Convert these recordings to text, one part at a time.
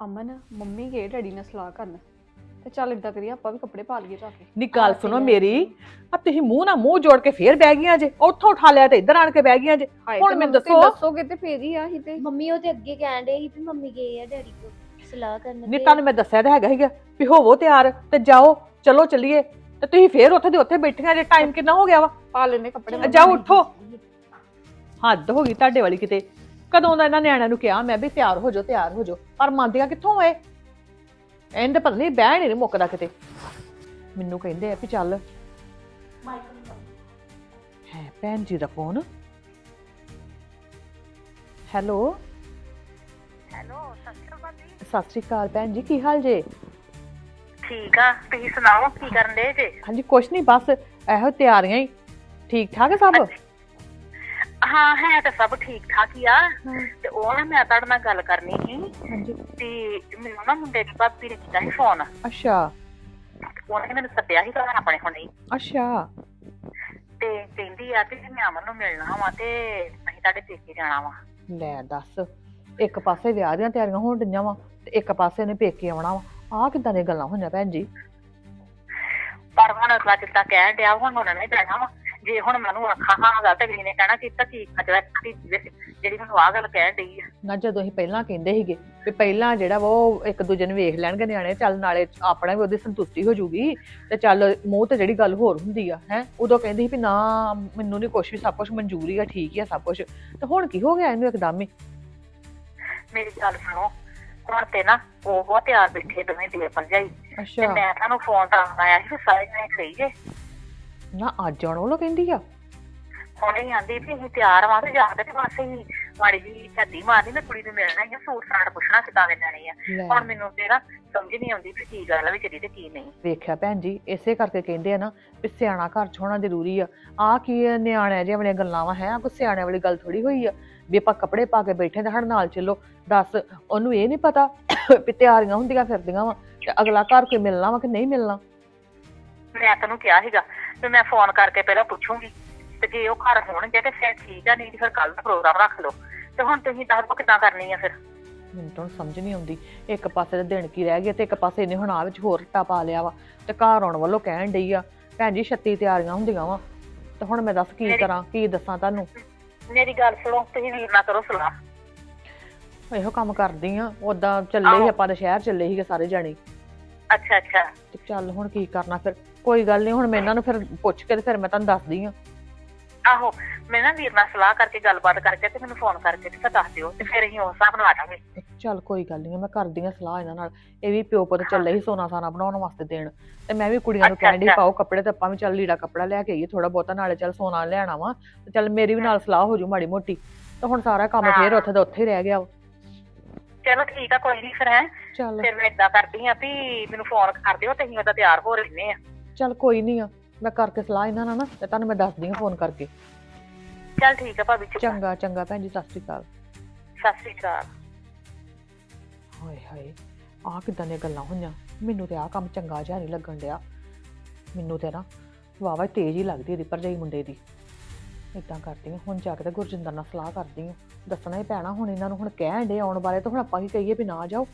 ਅਮਨ mummy ਗਏ daddy ਨਾਲ ਸਲਾਹ ਕਰਨ। ਤੇ ਚੱਲ ਇਦਾਂ ਕਰੀਏ ਆਪਾਂ ਵੀ ਕੱਪੜੇ ਪਾ ਲਈਏ ਜਾ ਕੇ। ਨੀ ਗੱਲ ਆਹ ਸੁਣੋ ਮੇਰੀ। ਆ ਤੁਸੀਂ ਮੂੰਹ ਨਾਲ ਮੂੰਹ ਜੋੜ ਕੇ ਫੇਰ ਬਹਿ ਗਈਆਂ ਜੇ। ਉੱਥੋਂ ਉਠਾ ਲਿਆ ਤੇ ਇੱਧਰ ਆਣ ਕੇ ਬਹਿ ਗਈਆਂ ਜੇ। ਹਾਏ ਹੁਣ ਤੇ ਮੈਨੂੰ ਮੰਮੀ ਤੁਸੀਂ ਦੱਸੋ। ਦੱਸੋਗੇ ਤੇ ਫੇਰ ਹੀ ਆ ਹੀ ਤੇ। ਮੰਮੀ ਉਹ ਤੇ ਅੱਗੇ ਕਹਿਣ ਡੇ ਸੀ ਵੀ ਮੰਮੀ ਗਏ ਆ ਡੈਡੀ ਕੋਲ ਸਲਾਹ ਕਰਨ ਨਹੀਂ ਤੇ। ਤੁਹਾਨੂੰ ਮੈਂ ਦੱਸਿਆ ਤਾਂ ਹੈਗਾ ਸੀਗਾ ਵੀ ਹੋਵੋ ਤਿਆਰ ਤੇ ਜਾਓ ਚਲੋ ਚੱਲੀਏ। ਤੇ ਤੁਸੀਂ ਫੇਰ ਉੱਥੇ ਦੇ ਉੱਥੇ ਬੈਠੀਆਂ ਜੇ ਟਾਈਮ ਕਿੰਨਾ ਹੋ ਗਿਆ ਵਾ? ਪਾ ਲੈਨੇ ਕੱਪੜੇ। ਜਾਓ ਉੱਠੋ। ਹੱਦ ਹੋ ਗਈ ਤੁਹਾਡੇ ਵਾਲੀ ਕਿਤੇ। ਕਦੋਂ ਦਾ ਇਹਨਾਂ ਨਿਆਣਿਆਂ ਨੂੰ ਕਿਹਾ ਮੈਂ ਵੀ ਤਿਆਰ ਹੋ ਜਾਓ ਤਿਆਰ ਹੋ ਜਾਓ। ਪਰ ਮੰਨਦੀਆਂ ਕਿੱਥੋਂ ਹੋਏ ਇਹਦੇ ਪਤਾ ਨਹੀਂ ਬਹਿਣ ਹੀ ਨਹੀਂ ਮੁੱਕਦਾ ਕਿਤੇ। ਮੈਨੂੰ ਕਹਿੰਦੇ ਆ ਵੀ ਚੱਲ। ਹੈ ਭੈਣ ਜੀ ਦਾ ਫੋਨ। ਹੈਲੋ? ਹੈਲੋ ਸਤਿ ਸ਼੍ਰੀ ਅਕਾਲ ਜੀ ਸਤਿ ਸ਼੍ਰੀ ਅਕਾਲ ਭੈਣ ਜੀ ਕੀ ਹਾਲ ਜੇ? ਠੀਕ ਆ ਤੁਸੀਂ ਸੁਣਾਓ ਕੀ ਕਰਨ ਦੇ ਜੇ? ਹਾਂਜੀ ਕੁਛ ਨਹੀਂ ਬਸ ਇਹੋ ਤਿਆਰੀਆਂ ਹੀ। ਠੀਕ ਠਾਕ ਹੈ ਸਭ ਹਾਂ ਹੈ ਤਾਂ ਸਭ ਠੀਕ ਠਾਕ ਹੀ ਆ। ਤੇ ਉਹ ਨਾ ਮੈਂ ਤੁਹਾਡੇ ਨਾਲ ਗੱਲ ਕਰਨੀ ਸੀ। ਹਾਂਜੀ। ਤੇ ਮੈਨੂੰ ਨਾ ਮੁੰਡੇ ਦੀ ਭਾਬੀ ਨੇ ਕੀਤਾ ਸੀ ਫੋਨ ਅੱਛਾ। ਉਹਨੇ ਮੈਨੂੰ ਸੱਦਿਆ ਸੀ ਘਰ ਆਪਣੇ ਹੁਣੇ ਹੀ। ਅੱਛਾ। ਤੇ ਕਹਿੰਦੀ ਆ ਕਿ ਮੈਂ ਅਮਨ ਨੂੰ ਮਿਲਣਾ ਵਾ ਤੇ ਅਸੀਂ ਤੁਹਾਡੇ ਪੇਕੇ ਜਾਣਾ ਵਾ। ਲੈ ਦੱਸ ਇੱਕ ਪਾਸੇ ਵਿਆਹ ਦੀਆਂ ਤਿਆਰੀਆਂ ਹੋਣ ਡਈਆਂ ਵਾ ਤੇ ਇੱਕ ਪਾਸੇ ਨੇ ਪੇਕੇ ਆਉਣਾ ਵਾ। ਆਹ ਕਿੱਦਾਂ ਦੀਆਂ ਗੱਲਾਂ ਹੋਈਆਂ ਭੈਣ ਜੀ? ਪਰ ਹੁਣ ਅਗਲਾ ਜਿੱਦਾਂ ਕਹਿਣ ਡਿਆ ਹੁਣ ਉਹਨਾਂ ਨੇ ਜਾਣਾ ਵਾ। ਜੇ ਹੁਣ ਮੈਨੂੰ ਆਖਾਂ ਹਾਂ ਗੱਲ ਤੇ ਅਗਲੀ ਨੇ ਕਹਿਣਾ ਕਿ ਤਾਂ ਕੀ ਖਜਵਾ ਜਿਹੜੀ ਮੈਨੂੰ ਆਹ ਗੱਲ ਕਹਿਣ ਡਈ ਆ। ਨਾ ਜਦੋਂ ਅਸੀਂ ਪਹਿਲਾਂ ਕਹਿੰਦੇ ਸੀਗੇ ਵੀ ਪਹਿਲਾਂ ਜਿਹੜਾ ਵਾ ਉਹ ਇੱਕ ਦੂਜੇ ਨੂੰ ਵੇਖ ਲੈਣਗੇ ਨਿਆਣੇ ਚੱਲ ਨਾਲੇ ਆਪਣਾ ਵੀ ਉਹਦੀ ਸੰਤੁਸ਼ਟੀ ਹੋ ਜੂਗੀ ਤੇ ਚੱਲ ਮੂੰਹ ਤੇ ਜਿਹੜੀ ਗੱਲ ਹੋਰ ਹੁੰਦੀ ਆ ਹੈ? ਉਦੋਂ ਕਹਿੰਦੀ ਸੀ ਵੀ ਨਾ ਮੈਨੂੰ ਨਹੀਂ ਕੁਛ ਵੀ ਸਭ ਕੁਝ ਮਨਜ਼ੂਰੀ ਆ ਠੀਕ ਹੀ ਆ ਸਭ ਕੁਝ ਤੇ ਹੁਣ ਕੀ ਹੋ ਗਿਆ ਇਹਨੂੰ ਇੱਕਦਮ ਹੀ? ਮੇਰੀ ਗੱਲ ਸੁਣੋ ਹੁਣ ਤੇ ਨਾ ਉਹ ਬਹੁਤ ਤਿਆਰ ਬੈਠੇ ਦੋਵੇਂ ਦੇ ਭਰਜਾਈ। ਤੇ ਅੱਛਾ। ਮੈਂ ਤੁਹਾਨੂੰ ਫੋਨ ਤਾਂ ਆਇਆ ਸੀ ਸਾਰੇ ਜਣੇ ਖੜੀ ਜੇ ਨਾ ਅੱਜ ਆਉਣ ਵੱਲੋਂ ਕਹਿੰਦੀ ਆ। ਹੁਣੇ ਆਂਦੀ ਵੀ ਅਸੀਂ ਤਿਆਰ ਵਾਂ ਤੇ ਜਾ ਕੇ ਤੇ ਬਸ ਹੀ ਮਾੜੀ ਜੀ ਛੱਡੀ ਮਾਰਨੀ ਮੈਂ ਕੁੜੀ ਨੂੰ ਮਿਲਣਾ ਹੀ ਆ ਸੂਟ ਸਾਟ ਪੁੱਛਣਾ ਕਿਦਾਂ ਦੇ ਜਾਣੇ ਆ। ਲੈ। ਹੁਣ ਮੈਨੂੰ ਤੇ ਨਾ ਸਮਝ ਨਹੀਂ ਆਉਂਦੀ ਵੀ ਕੀ ਗੱਲ ਆ ਵੀ ਤੇ ਕੀ ਨਹੀਂ। ਵੇਖਿਆ ਭੈਣ ਜੀ ਇਸੇ ਕਰਕੇ ਕਹਿੰਦੇ ਆ ਨਾ ਵੀ ਸਿਆਣਾ ਘਰ ਚ ਹੋਣਾ ਜ਼ਰੂਰੀ ਆ। ਆ ਕੀ ਇਹ ਨਿਆਣਿਆਂ ਜਿਹੀਆਂ ਵਾਲੀਆਂ ਗੱਲਾਂ ਵਾ ਹੈ? ਕੋਈ ਸਿਆਣਿਆਂ ਵਾਲੀ ਗੱਲ ਥੋੜੀ ਹੋਈ ਆ। ਵੀ ਆਪਾਂ ਕੱਪੜੇ ਪਾ ਕੇ ਬੈਠੇ ਤੇ ਸਾਡੇ ਨਾਲ ਚੱਲੋ। ਦੱਸ ਉਹਨੂੰ ਇਹ ਨਹੀਂ ਪਤਾ ਵੀ ਤਿਆਰੀਆਂ ਹੁੰਦੀਆਂ ਫਿਰਦੀਆਂ ਵਾ ਤੇ ਅਗਲਾ ਘਰ ਕੋਈ ਮਿਲਣਾ ਵਾ ਕਿ ਨਹੀਂ ਮਿਲਣਾ? ਮੈਂ ਤੈਨੂੰ ਕਿਹਾ ਸੀਗਾ ਵੀ ਮੈਂ ਫੋਨ ਕਰਕੇ ਪਹਿਲਾਂ ਪੁੱਛੂੰਗੀ। ਤੇ ਜੇ ਉਹ ਘਰ ਹੋਣਗੇ ਤੇ ਫਿਰ ਠੀਕ ਆ ਨਹੀਂ ਤੇ ਫਿਰ ਕੱਲ ਦਾ ਪ੍ਰੋਗਰਾਮ ਰੱਖ ਲਓ। ਤੇ ਹੁਣ ਤੁਸੀਂ ਦੱਸੋ ਕਿੱਦਾਂ ਕਰਨੀ ਆ ਫਿਰ। ਮੈਨੂੰ ਤਾਂ ਸਮਝ ਨਹੀਂ ਆਉਂਦੀ। ਇੱਕ ਪਾਸੇ ਤੇ ਦਿਨ ਕੀ ਰਹਿ ਗਿਆ ਤੇ ਇੱਕ ਪਾਸੇ ਇਹਨੇ ਹੁਣ ਆ ਵਿੱਚ ਹੋਰ ਰੱਟਾ ਪਾ ਲਿਆ ਵਾ। ਤੇ ਘਰ ਆਉਣ ਵੱਲੋਂ ਕਹਿਣ ਡਈ ਆ ਭੈਣ ਜੀ ਛੱਤੀ ਤਿਆਰੀਆਂ ਹੁੰਦੀਆਂ ਵਾ। ਤੇ ਹੁਣ ਮੈਂ ਦੱਸ ਕੀ ਮੇਰੀ- ਕਰਾਂ ਕੀ ਦੱਸਾਂ ਤੁਹਾਨੂੰ? ਮੇਰੀ ਗੱਲ ਸੁਣੋ ਤੁਸੀਂ ਵੀਰ ਨਾ ਕਰੋ ਸਲਾਹ। ਇਹੋ ਕੰਮ ਕਰਦੀ ਆ ਉਦਾਂ ਚੱਲੇ ਸੀ ਆਹੋ। ਆਪਾਂ ਤਾਂ ਸ਼ਹਿਰ ਚੱਲੇ ਸੀਗੇ ਸਾਰੇ ਜਾਣੇ। ਅੱਛਾ ਅੱਛਾ। ਤੇ ਚੱਲ ਹੁਣ ਕੀ ਕਰਨਾ ਫਿਰ? ਕੋਈ ਗੱਲ ਨਹੀਂ ਹੁਣ ਮੈਂ ਇਹਨਾਂ ਨੂੰ ਫਿਰ ਪੁੱਛ ਕੇ ਤੇ ਫਿਰ ਮੈਂ ਤੁਹਾਨੂੰ ਦੱਸਦੀ ਆ ਆਹੋ ਮੈਂ ਨਾ ਵੀਰ ਨਾਲ ਸਲਾਹ ਕਰਕੇ ਗੱਲਬਾਤ ਕਰਕੇ ਤੇ ਮੈਨੂੰ ਫੋਨ ਕਰਕੇ ਤੇ ਫਿਰ ਦੱਸ ਦਿਓ ਤੇ ਫਿਰ ਅਸੀਂ ਉਸ ਹਿਸਾਬ ਨਾਲ ਆ ਜਾਵਾਂਗੇ। ਚੱਲ ਕੋਈ ਗੱਲ ਨਹੀਂ ਮੈਂ ਕਰਦੀ ਆ ਸਲਾਹ ਇਹਨਾਂ ਨਾਲ। ਇਹ ਵੀ ਪਿਓ ਪੁੱਤ ਚੱਲੇ ਸੀ ਸੋਨਾ ਸਾਨਾ ਬਣਾਉਣ ਵਾਸਤੇ ਦੇਣ। ਤੇ ਮੈਂ ਵੀ ਕੁੜੀਆਂ ਨੂੰ ਅੱਛਾ, ਕਹਿਣ ਡਈ ਅੱਛਾ। ਪਾਓ ਕੱਪੜੇ ਤੇ ਆਪਾਂ ਵੀ ਚੱਲ ਲੀੜਾ ਕੱਪੜਾ ਲੈ ਕੇ ਆਈਏ ਥੋੜਾ ਬਹੁਤਾ ਨਾਲੇ ਚੱਲ ਸੋਨਾ ਲਿਆਣਾ ਵਾ ਤੇ ਚੱਲ ਮੇਰੀ ਵੀ ਨਾਲ ਸਲਾਹ ਹੋ ਜੂ ਮਾੜੀ ਮੋਟੀ। ਤੇ ਹੁਣ ਸਾਰਾ ਕੰਮ ਫੇਰ ਹਾਂ। ਉੱਥੇ ਦਾ ਉੱਥੇ ਹੀ ਰਹਿ ਗਿਆ ਵਾ। ਚਲੋ ਠੀਕ ਆ ਕੋਈ ਨਹੀਂ ਫਿਰ ਹੈ। ਚੱਲ। ਫਿਰ ਮੈਂ ਇਦਾਂ ਕਰਦੀ ਆ ਵੀ ਮੈਨੂੰ ਫੋਨ ਕਰ ਦਿਓ ਤੇ ਅਸੀਂ ਉਹਦਾ ਤਿਆਰ ਹੋ ਰਹਿੰਦੇ ਆ ਚੱਲ ਕੋਈ ਨਹੀਂ ਆ ਮੈਂ ਕਰਕੇ ਸਲਾਹ ਇਹਨਾਂ ਨਾਲ ਨਾ ਤੇ ਤੁਹਾਨੂੰ ਮੈਂ ਦੱਸਦੀ ਆ ਫੋਨ ਕਰਕੇ। ਚਲ ਠੀਕ ਆ ਭਾਬੀ ਚੰਗਾ। ਚੰਗਾ ਚੰਗਾ ਭੈਣ ਜੀ ਸਤਿ ਸ਼੍ਰੀ ਅਕਾਲ। ਸਤਿ ਸ਼੍ਰੀ ਅਕਾਲ। ਹਾਏ ਹਾਏ ਆਹ ਕਿਦਾਂ ਦੀਆਂ ਗੱਲਾਂ ਹੋਈਆਂ। ਮੈਨੂੰ ਤੇ ਆਹ ਕੰਮ ਚੰਗਾ ਜਿਹਾ ਨਹੀਂ ਲੱਗਣ ਡਿਆ। ਮੈਨੂੰ ਤੇ ਨਾ ਵਾਵਾ ਤੇਜ਼ ਹੀ ਲੱਗਦੀ ਇਹਦੀ ਭਰਜਾਈ ਮੁੰਡੇ ਦੀ। ਇਦਾਂ ਕਰਦੀ ਹਾਂ ਹੁਣ ਜਾ ਕੇ ਤੇ ਗੁਰਜਿੰਦਰ ਨਾਲ ਸਲਾਹ ਕਰਦੀ ਹਾਂ। ਦੱਸਣਾ ਹੀ ਪੈਣਾ ਹੁਣ ਇਹਨਾਂ ਨੂੰ ਹੁਣ ਕਹਿਣ ਡੇ ਆਉਣ ਬਾਰੇ ਤਾਂ ਹੁਣ ਆਪਾਂ ਕੀ ਕਹੀਏ ਵੀ ਨਾ ਜਾਓ।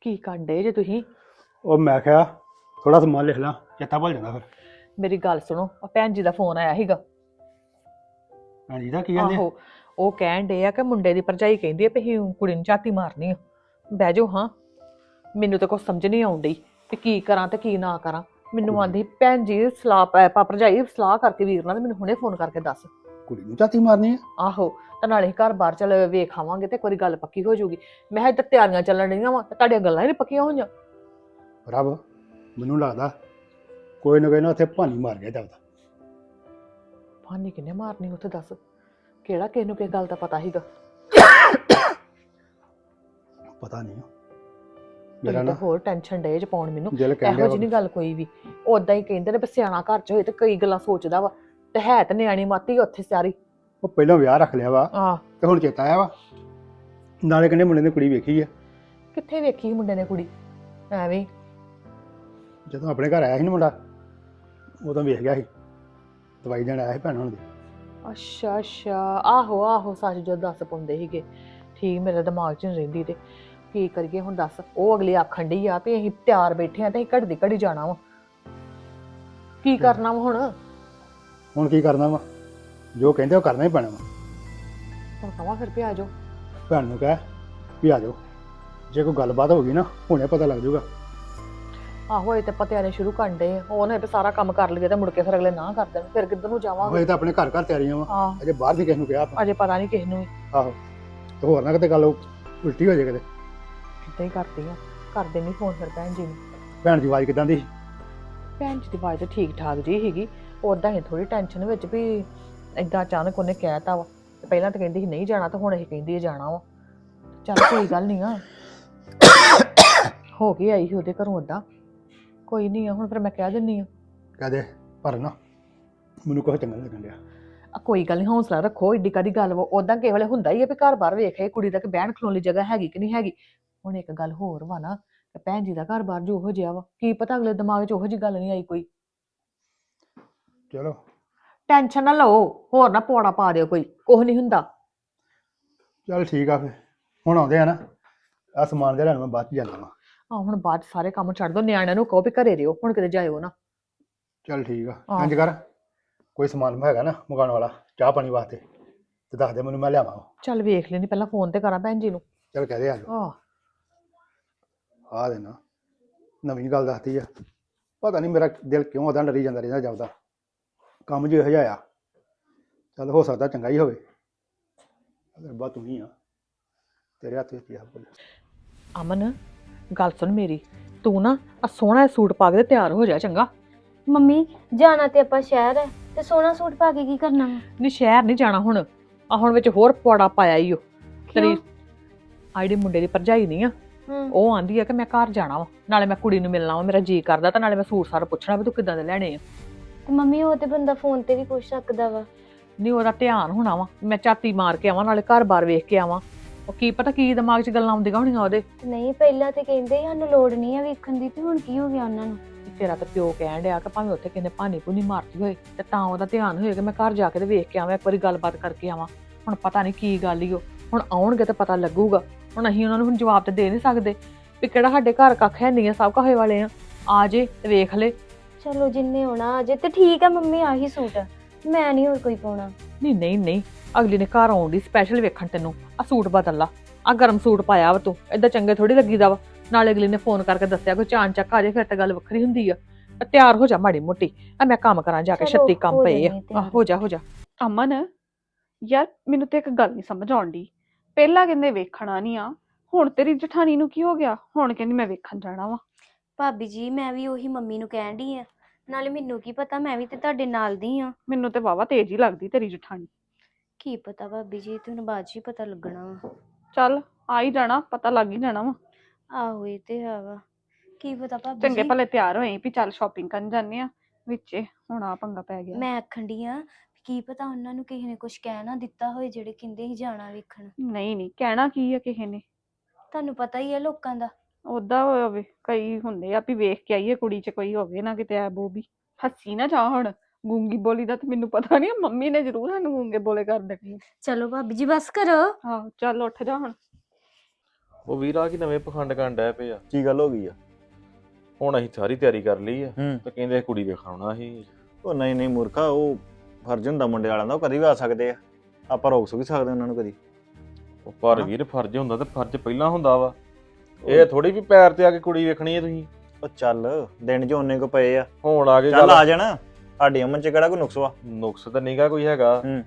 ਕੀ ਕਾਂਡੇ ਜੇ ਤੁਸੀਂ? ਉਹ ਮੈਂ ਕਿਹਾ ਥੋੜਾ ਸਮਾਨ ਲਿਖ ਲਾਂ ਚੇਤਾ ਭੁੱਲ ਜਾਂਦਾ ਫਿਰ। ਮੇਰੀ ਗੱਲ ਸੁਣੋ ਆ ਭੈਣ ਜੀ ਦਾ ਫੋਨ ਆਇਆ ਸੀਗਾ। ਭੈਣ ਜੀ ਦਾ ਕੀ ਕਹਿੰਦੇ ਆਹੋ ਉਹ ਕਹਿਣ ਡੇ ਆ ਕਿ ਮੁੰਡੇ ਦੀ ਭਰਜਾਈ ਕਹਿੰਦੀ ਆ ਵੀ ਅਸੀਂ ਕੁੜੀ ਨੂੰ ਝਾਤੀ ਮਾਰਨੀ ਆ। ਬਹਿ ਜਾਓ ਹਾਂ। ਮੈਨੂੰ ਤਾਂ ਕੁਝ ਸਮਝ ਨਹੀਂ ਆਉਂਦੀ ਕਿ ਕੀ ਕਰਾਂ ਤੇ ਕੀ ਨਾ ਕਰਾਂ। ਮੈਨੂੰ ਆਂਦੀ ਭੈਣ ਜੀ ਸਲਾਹ ਪਾ ਭਰਜਾਈ ਸਲਾਹ ਕਰਕੇ ਵੀਰ ਨਾਲ ਤੇ ਮੈਨੂੰ ਹੁਣੇ ਫੋਨ ਕਰਕੇ ਦੱਸ। ਕੁੜੀ ਨੂੰ ਝਾਤੀ ਮਾਰਨੀ ਆ? ਆਹੋ ਤੇ ਨਾਲੇ ਘਰ ਬਾਹਰ ਚੱਲ ਵੇਖ ਆਵਾਂਗੇ ਤੇ ਵਾਰੀ ਗੱਲ ਪੱਕੀ ਹੋ ਜਾਊਗੀ। ਮੈਂ ਕਿਹਾ ਇੱਧਰ ਤਿਆਰੀਆਂ ਚੱਲਣ ਰਹੀਆਂ ਵਾ ਤੇ ਤੁਹਾਡੀਆਂ ਗੱਲਾਂ ਹੀ ਨਹੀਂ ਪੱਕੀਆਂ ਹੋਈਆਂ। ਰੱਬ ਮੈਨੂੰ ਲੱਗਦਾ ਕੋਈ ਨਾ ਕੋਈ ਨਾ ਉੱਥੇ ਭਾਨੀ ਮਾਰ ਗਿਆ ਜਾਂਦਾ ਫਾਨੀ ਕਿੰਨੇ ਮਾਰਨੀ ਉੱਥੇ ਦੱਸ? ਕਿਹੜਾ ਕਿਸ ਨੂੰ ਕਿਸ ਗੱਲ ਦਾ ਪਤਾ ਸੀਗਾ? ਪਤਾ ਨਹੀਂ ਮੇਰਾ ਨਾ ਹੋਰ ਟੈਨਸ਼ਨ ਡੇ ਚ ਪਾਉਣ ਮੈਨੂੰ। ਦਿਲ ਇਹੋ ਕਹਿੰਦਾ ਜਿਹੀ ਨਹੀਂ ਗੱਲ ਕੋਈ ਵੀ। ਉਦਾਂ ਹੀ ਕਹਿੰਦੇ ਨੇ ਵੀ ਸਿਆਣਾ ਘਰ ਚ ਹੋਏ ਤੇ ਕਈ ਗੱਲਾਂ ਸੋਚਦਾ ਵਾ। ਤੇ ਹੈ ਤੇ ਨਿਆਣੀ ਮਾਤੀ ਉੱਥੇ ਸਾਰੀ ਉਹ ਪਹਿਲਾਂ ਵਿਆਹ ਰੱਖ ਲਿਆ ਵਾ ਆ ਤੇ ਹੁਣ ਚੇਤਾ ਆਇਆ ਵਾ। ਨਾਲੇ ਕਹਿੰਦੇ ਮੁੰਡੇ ਨੇ ਕੁੜੀ ਵੇਖੀ ਆ। ਕਿੱਥੇ ਵੇਖੀ ਸੀ ਮੁੰਡੇ ਨੇ ਕੁੜੀ? ਐਵੇਂ ਹੀ। ਜਦੋਂ ਆਪਣੇ ਘਰ ਆਇਆ ਸੀ ਨਾ ਮੁੰਡਾ ਉਦੋਂ ਵੇਖ ਗਿਆ ਸੀ। ਦਵਾਈ ਦੇਣ ਆਇਆ ਸੀ ਭੈਣ ਹੁਣ ਦੀ। ਅੱਛਾ ਅੱਛਾ। ਆਹੋ ਆਹੋ ਸੱਚ ਜੋ ਦੱਸ ਪਾਉਂਦੇ ਸੀਗੇ। ਠੀਕ ਮੇਰੇ ਦਿਮਾਗ 'ਚ ਰਹਿੰਦੀ ਤੇ ਕੀ ਕਰੀਏ ਹੁਣ ਦੱਸ। ਉਹ ਅਗਲੀ ਆਖਣ ਡਈ ਆ ਵੀ ਅਸੀਂ ਤਿਆਰ ਬੈਠੇ ਆ ਤੇ ਅਸੀਂ ਘੜੀ ਘੜੀ ਜਾਣਾ ਵਾ। ਕੀ ਕਰਨਾ ਵਾ ਹੁਣ? ਹੁਣ ਕੀ ਕਰਨਾ ਵਾ? ਜੋ ਕਹਿੰਦੇ ਉਹ ਕਰਨਾ ਹੀ ਪੈਣਾ ਵਾ। ਹੁਣ ਕਹਾਂ ਫਿਰ ਵੀ ਆ ਜਾਓ। ਭੈਣ ਨੂੰ ਕਹਿ ਵੀ ਆ ਜਾਓ। ਜੇ ਕੋਈ ਗੱਲਬਾਤ ਹੋ ਗਈ ਨਾ ਹੁਣੇ ਪਤਾ ਲੱਗ ਜਾਊਗਾ। ਆਹੋ ਇਹ ਤੇ ਪਤਿਆਂ ਨੇ ਸ਼ੁਰੂ ਕਰਨ ਡੇ ਉਹ ਨਾ ਵੀ ਸਾਰਾ ਕੰਮ ਕਰ ਲਈਏ ਤੇ ਮੁੜ ਕੇ ਫਿਰ ਅਗਲੇ ਨਾ ਕਰ ਦੇਣ। ਫਿਰ ਕਿੱਧਰ ਨੂੰ ਜਾਵਾਂਗੇ? ਹੋਏ ਤਾਂ ਆਪਣੇ ਘਰ ਘਰ ਤਿਆਰੀਆਂ ਵਾ। ਹਾਂ ਅਜੇ ਬਾਹਰ ਨਹੀਂ ਕਿਸੇ ਨੂੰ ਕਿਹਾ ਆਪਾਂ। ਅਜੇ ਪਤਾ ਨਹੀਂ ਕਿਸ ਨੂੰ ਆਹੋ। ਤੇ ਹੋਰ ਨਾ ਕਿਤੇ ਗੱਲ ਉਲਟੀ ਹੋ ਜਾਏ ਕਿਤੇ। ਕਿੱਦਾਂ ਹੀ ਕਰਦੀ ਆ। ਕਰ ਦੇਣੀ ਫੋਨ ਫਿਰ ਭੈਣ ਜੀ ਨੂੰ। ਭੈਣ ਦੀ ਆਵਾਜ਼ ਕਿਦਾਂ ਦੀ? ਭੈਣ ਜੀ ਦੀ ਆਵਾਜ਼ ਤਾਂ ਠੀਕ ਠਾਕ ਜੀ ਸੀਗੀ। ਉਦਾਂ ਹੀ ਥੋੜੀ ਟੈਨਸ਼ਨ ਵਿੱਚ ਵੀ ਏਦਾਂ ਅਚਾਨਕ ਉਹਨੇ ਕਹਿਤਾ ਵਾ। ਤੇ ਪਹਿਲਾਂ ਤਾਂ ਕਹਿੰਦੀ ਸੀ ਨਹੀਂ ਜਾਣਾ ਤੇ ਹੁਣ ਇਹ ਕਹਿੰਦੀ ਹੈ ਜਾਣਾ ਵਾ। ਚੱਲ ਕੋਈ ਗੱਲ ਨਹੀਂ ਆ। ਹੋ ਗਈ ਆਈ ਸੀ ਉਹਦੇ ਘਰੋਂ ਉਦਾਂ ਕੋਈ ਨਹੀਂ ਆ ਹੁਣ ਫਿਰ ਮੈਂ ਕਹਿ ਦਿੰਨੀ ਆ। ਕਹਦੇ ਪਰ ਨਾ ਮੈਨੂੰ ਕੋਈ ਚੰਗਾ ਨੀ ਲੱਗਣ ਡਿਆ। ਆ ਕੋਈ ਗੱਲ ਨਹੀਂ ਹੌਸਲਾ ਰੱਖੋ ਏਡੀ ਕਾਦੀ ਗੱਲ ਵਾ ਉਦਾਂ ਕਿਸੇ ਵੇਲੇ ਹੁੰਦਾ ਹੀ ਆ ਵੀ ਘਰ ਬਾਹਰ ਵੇਖੇ ਕੁੜੀ ਦਾ ਕਿ ਬਹਿਣ ਖਲੋਣ ਲਈ ਜਗ੍ਹਾ ਹੈਗੀ ਕਿ ਨਹੀਂ ਹੈਗੀ। ਹੁਣ ਇੱਕ ਗੱਲ ਹੋਰ ਵਾ ਨਾ ਕਿ ਭੈਣ ਜੀ ਦਾ ਘਰ ਬਾਹਰ ਜੋ ਹੋ ਜਿਆ ਵਾ ਕੀ ਪਤਾ ਅਗਲੇ ਦਿਮਾਗ 'ਚ ਉਹੋ ਜੀ ਗੱਲ ਨਹੀਂ ਆਈ ਕੋਈ। ਚਲੋ। ਟੈਨਸ਼ਨ ਨਾ ਲਓ ਹੋਰ ਨਾ ਪੌੜਾ ਪਾ ਦਿਓ ਕੋਈ ਕੁਝ ਨਹੀਂ ਹੁੰਦਾ। ਚਲ ਠੀਕ ਆ ਫਿਰ ਹੁਣ ਆਉਂਦੇ ਆ ਨਾ ਆ ਸਮਾਨ ਦੇ ਲੈਣ ਮੈਂ ਬਾਅਦ ਚ ਜਾਣਾ ਵਾ। ਆ ਹੁਣ ਬਾਅਦ 'ਚ ਸਾਰੇ ਕੰਮ ਛੱਡ ਦੋ ਨਿਆਣਿਆਂ ਨੂੰ ਕਹੋ ਵੀ ਘਰੇ ਰਿਓ ਹੁਣ ਕਿਤੇ ਜਾਇਓ ਨਾ। ਚਲ ਠੀਕ ਆ। ਇੰਜ ਕਰ ਕੋਈ ਸਮਾਨ ਹੈਗਾ ਨਾ ਮੰਗਾਉਣ ਵਾਲਾ ਚਾਹ ਪਾਣੀ ਵਾਸਤੇ ਤੇ ਦੱਸ ਦੇ ਮੈਨੂੰ ਮੈਂ ਲਿਆਵਾਂ ਚੱਲ ਵੇਖ ਲੈਣੀ ਪਹਿਲਾਂ ਫੋਨ ਤੇ ਕਰਾਂ ਭੈਣ ਜੀ ਨੂੰ। ਚਲ ਕਹਦੇ ਆ ਜਾਓ ਆਹ। ਆ ਦੇਣਾ ਨਵੀਂ ਗੱਲ ਦੱਸਦੀ ਆ। ਪਤਾ ਨਹੀਂ ਮੇਰਾ ਦਿਲ ਕਿਉਂ ਉਦਾਂ ਡਰੀ ਜਾਂਦਾ ਰਹਿੰਦਾ ਜਾਪਦਾ। ਕੰਮ ਜੋ ਇਹੋ ਜਿਹਾ ਆ। ਚੱਲ ਹੋ ਸਕਦਾ ਚੰਗਾ ਹੀ ਹੋਵੇ। ਰੱਬਾ ਤੂੰ ਹੀ ਆ ਤੇਰੇ ਹੱਥ ਵਿੱਚ ਆ। ਬੋਲ ਅਮਨ ਗੱਲ ਸੁਣ ਮੇਰੀ ਤੂੰ ਨਾ ਆ ਸੋਹਣਾ ਸੂਟ ਪਾ ਕੇ ਤਿਆਰ ਹੋ ਜਾ ਚੰਗਾ। ਮੰਮੀ ਜਾਣਾ ਤੇ ਆਪਾਂ ਸ਼ਹਿਰ ਹੈ ਤੇ ਸੋਹਣਾ ਸੂਟ ਪਾ ਕੇ ਕੀ ਕਰਨਾ ਵਾ? ਨਹੀਂ ਸ਼ਹਿਰ ਨਹੀਂ ਜਾਣਾ ਹੁਣ ਆ ਹੁਣ ਵਿੱਚ ਹੋਰ ਪੌੜਾ ਪਾਇਆ ਈ ਓ ਤੇਰੀ ਕਿਉਂ? ਆ ਜਿਹੜੀ ਮੁੰਡੇ ਦੀ ਭਰਜਾਈ ਨਹੀਂ ਆ ਹੂੰ। ਉਹ ਆਂਦੀ ਆ ਕਿ ਮੈਂ ਘਰ ਜਾਣਾ ਵਾ ਨਾਲੇ ਮੈਂ ਕੁੜੀ ਨੂੰ ਮਿਲਣਾ ਵਾ ਮੇਰਾ ਜੀ ਕਰਦਾ ਤਾਂ ਨਾਲੇ ਮੈਂ ਸੂਟ ਸਾਰਾ ਪੁੱਛਣਾ ਵੀ ਤੂੰ ਕਿੱਦਾਂ ਦੇ ਲੈਣੇ ਆ। ਤੇ ਮੰਮੀ ਉਹ ਤੇ ਬੰਦਾ ਫੋਨ ਤੇ ਵੀ ਪੁੱਛ ਸਕਦਾ ਵਾ। ਨਹੀਂ ਉਹਦਾ ਧਿਆਨ ਹੋਣਾ ਵਾ ਮੈਂ ਝਾਤੀ ਮਾਰ ਕੇ ਆਵਾਂ ਨਾਲੇ ਘਰ-ਬਾਰ ਵੇਖ ਕੇ ਆਵਾਂ। ਉਹ ਕੀ ਪਤਾ ਕੀ ਦਿਮਾਗ 'ਚ ਗੱਲਾਂ ਆਉਂਦੀਆਂ ਹੋਣੀਆਂ ਉਹਦੇ। ਨਹੀਂ ਪਹਿਲਾਂ ਤੇ ਕਹਿੰਦੇ ਸਾਨੂੰ ਲੋੜ ਨਹੀਂ ਆ ਵੇਖਣ ਦੀ ਤੇ ਹੁਣ ਕੀ ਹੋ ਗਿਆ ਉਹਨਾਂ ਨੂੰ? ਤੇਰਾ ਤਾਂ ਪਿਓ ਕਹਿਣ ਡਿਆ ਕਿ ਭਾਵੇਂ ਉੱਥੇ ਕਿਨੇ ਭਾਨੀ ਭੂਨੀ ਮਾਰਦੀ ਹੋਏ ਤੇ ਤਾਂ ਉਹਦਾ ਧਿਆਨ ਹੋਏ ਕਿ ਮੈਂ ਘਰ ਜਾ ਕੇ ਤੇ ਵੇਖ ਕੇ ਆਵਾਂ ਇੱਕ ਵਾਰੀ ਗੱਲਬਾਤ ਕਰਕੇ ਆਵਾਂ। ਹੁਣ ਪਤਾ ਨਹੀਂ ਕੀ ਗੱਲ ਈ ਉਹ। ਹੁਣ ਆਉਣਗੇ ਤਾਂ ਪਤਾ ਲੱਗੂਗਾ। ਹੁਣ ਅਸੀਂ ਉਹਨਾਂ ਨੂੰ ਹੁਣ ਜਵਾਬ ਤੇ ਦੇ ਨਹੀਂ ਸਕਦੇ ਵੀ ਕਿਹੜਾ ਸਾਡੇ ਘਰ ਕੱਖ ਹੈ ਨਹੀਂ ਆ ਸਭ ਕਾਹੇ ਵਾਲੇ ਆ। ਆ ਜੇ ਤੇ ਵੇਖ ਲੈ। ਚਲੋ ਜਿੰਨੇ ਹੋਣਾ ਅਜੇ ਤੇ ਠੀਕ ਆ ਮੰਮੀ ਆਹੀ ਸੂਟ ਆ। ਮੈਂ ਨਹੀਂ ਹੋਰ ਕੋਈ ਪਾਉਣਾ। ਨਹੀਂ ਨਹੀਂ ਨਹੀਂ। ਅਗਲੀ ਨੇ ਘਰ ਆਉਣ ਦੀ ਸਪੈਸ਼ਲ ਵੇਖਣ ਤੈਨੂੰ। ਆ ਸੂਟ ਬਦਲ ਲਾ। ਆ ਗਰਮ ਸੂਟ ਪਾਇਆ ਵਾ ਤੂੰ। ਏਦਾਂ ਚੰਗੇ ਥੋੜੀ ਲੱਗੀਦਾ ਵਾ। ਨਾਲੇ ਅਗਲੀ ਨੇ ਫੋਨ ਕਰਕੇ ਦੱਸਿਆ ਕੋਈ ਚਾਨ ਚੱਕ ਆ ਜੇ ਫਿਰ ਤਾਂ ਗੱਲ ਵੱਖਰੀ ਹੁੰਦੀ ਆ। ਆ ਤਿਆਰ ਹੋ ਜਾ ਮਾੜੀ ਮੋਟੀ। ਆ ਮੈਂ ਕੰਮ ਕਰਾਂ ਜਾ ਕੇ ਚਲੋ, ਛੱਤੀ ਕੰਮ ਹੋ ਪਏ ਆ। ਜਾਂਦੀ ਆ। ਹੋ ਜਾ ਹੋ ਜਾ। ਅਮਨ ਯਾਰ ਮੈਨੂੰ ਤੇ ਇੱਕ ਗੱਲ ਨਹੀਂ ਸਮਝ ਆਉਂਦੀ। ਪਹਿਲਾਂ ਕਹਿੰਦੇ ਵੇਖਣਾ ਨਹੀਂ ਆ। ਹੁਣ ਤੇਰੀ ਜਠਾਣੀ ਨੂੰ ਕੀ ਹੋ ਗਿਆ? ਹੁਣ ਕਹਿੰਦੀ ਮੈਂ ਵੇਖਣ ਜਾਣਾ ਵਾ। ਭਾਬੀ ਜੀ ਮੈਂ ਵੀ ਉਹੀ ਮੰਮੀ ਨੂੰ ਕਹਿਣ ਡਈ ਆ। ਨਾਲੇ ਮੈਨੂੰ ਕੀ ਪਤਾ ਮੈਂ ਵੀ ਤੇ ਤੁਹਾਡੇ ਨਾਲ ਦੀ ਆ ਮੈਨੂੰ ਤੇ ਵਾਵਾ ਤੇਜ਼ ਹੀ ਲੱਗਦੀ ਤੇਰੀ ਜਠਾਣੀ। ਕੀ ਪਤਾ ਭਾਬੀ ਜੀ ਤੁਹਾਨੂੰ ਬਾਅਦ 'ਚ ਹੀ ਪਤਾ ਲੱਗਣਾ ਵਾ। ਚੱਲ ਆ ਹੀ ਜਾਣਾ ਪਤਾ ਲੱਗ ਹੀ ਜਾਣਾ ਵਾ। ਆਹੋ ਇਹ ਤੇ ਹੈ ਵਾ। ਕੀ ਪਤਾ ਭਾਬੀ ਚੰਗੇ ਜੀ? ਭਲੇ ਤਿਆਰ ਹੋਏ ਵੀ ਚੱਲ ਸ਼ਾਪਿੰਗ ਕਰਨ ਜਾਂਦੇ ਆ ਵਿੱਚੇ ਹੁਣ ਆ ਪੰਗਾ ਪੈ ਗਿਆ। ਮੈਂ ਆਖਣ ਡਈ ਆ ਕੀ ਪਤਾ ਉਹਨਾਂ ਨੂੰ ਕਿਸੇ ਨੇ ਕੁਝ ਕਹਿ ਨਾ ਦਿੱਤਾ ਹੋਏ ਜਿਹੜੇ ਕਹਿੰਦੇ ਸੀ ਜਾਣਾ ਵੇਖਣ। ਨਹੀਂ ਨਹੀਂ ਕਹਿਣਾ ਕੀ ਆ ਕਿਸੇ ਨੇ? ਤੁਹਾਨੂੰ ਪਤਾ ਹੀ ਹੈ ਲੋਕਾਂ ਦਾ। ਉਦਾਂ ਹੋਵੇ ਕਈ ਹੁੰਦੇ ਆ ਵੀ ਵੇਖ ਕੇ ਆਈਏ ਕੁੜੀ 'ਚ ਕੋਈ ਹੋਵੇ ਨਾ ਕਿਤੇ ਐ ਵੀ ਹੱਸੀ ਨਾ ਜਾ ਹੁਣ ਗੂੰਗੀ ਬੋਲੀ ਦਾ ਤੇ ਮੈਨੂੰ ਪਤਾ ਨਹੀਂ ਮੰਮੀ ਨੇ ਜ਼ਰੂਰ ਸਾਨੂੰ ਗੂੰਗੇ ਬੋਲੇ ਕਰ ਦੇਣੀ ਚਲੋ ਭਾਬੀ ਜੀ ਬਸ ਕਰੋ। ਆਹੋ ਚੱਲ ਉੱਠ ਜਾ ਹੁਣ। ਉਹ ਵੀਰ ਕੀ ਨਵੇਂ ਪਖੰਡ ਕਰਨ ਡੈ ਪਏ ਆ? ਕੀ ਗੱਲ ਹੋ ਗਈ ਆ? ਹੁਣ ਅਸੀਂ ਸਾਰੀ ਤਿਆਰੀ ਕਰ ਲਈ ਆ ਹੂੰ। ਤੇ ਕਹਿੰਦੇ ਕੁੜੀ ਵੇਖਾਉਣਾ ਸੀ। ਉਹ ਨਹੀਂ ਨਹੀਂ ਮੂਰਖਾ ਉਹ ਫਰਜ਼ ਹੁੰਦਾ ਮੁੰਡੇ ਵਾਲਿਆਂ ਦਾ ਉਹ ਕਦੀ ਵੀ ਆ ਸਕਦੇ ਆ। ਆਪਾਂ ਰੋਕ ਸੁਕ ਸਕਦੇ ਉਹਨਾਂ ਨੂੰ ਕਦੀ। ਉਹ ਪਰ ਹਾਂ। ਵੀਰ ਫਰਜ਼ ਹੁੰਦਾ ਤੇ ਫਰਜ਼ ਪਹਿਲਾਂ ਹੁੰਦਾ ਵਾ। ਇਹ ਥੋੜੀ ਵੀ ਪੈਰ ਤੇ ਆ ਕੇ ਕੁੜੀ ਵੇਖਣੀ ਹੈ ਤੁਸੀਂ। ਉਹ ਚੱਲ ਦਿਨ ਜੋ ਉਹਨੇ ਕੋ ਪਏ ਆ। ਹੁਣ ਆ ਕੇ ਚੱਲ ਆ ਜਾਣਾ। ਸਾਡੀ ਅਮਨ ਚ ਕਿਹੜਾ ਕੋਈ ਨੁਕਸ ਵਾ? ਨੁਕਸ ਤਾਂ ਨਹੀਂਗਾ ਕੋਈ ਹੈਗਾ। ਹੂੰ।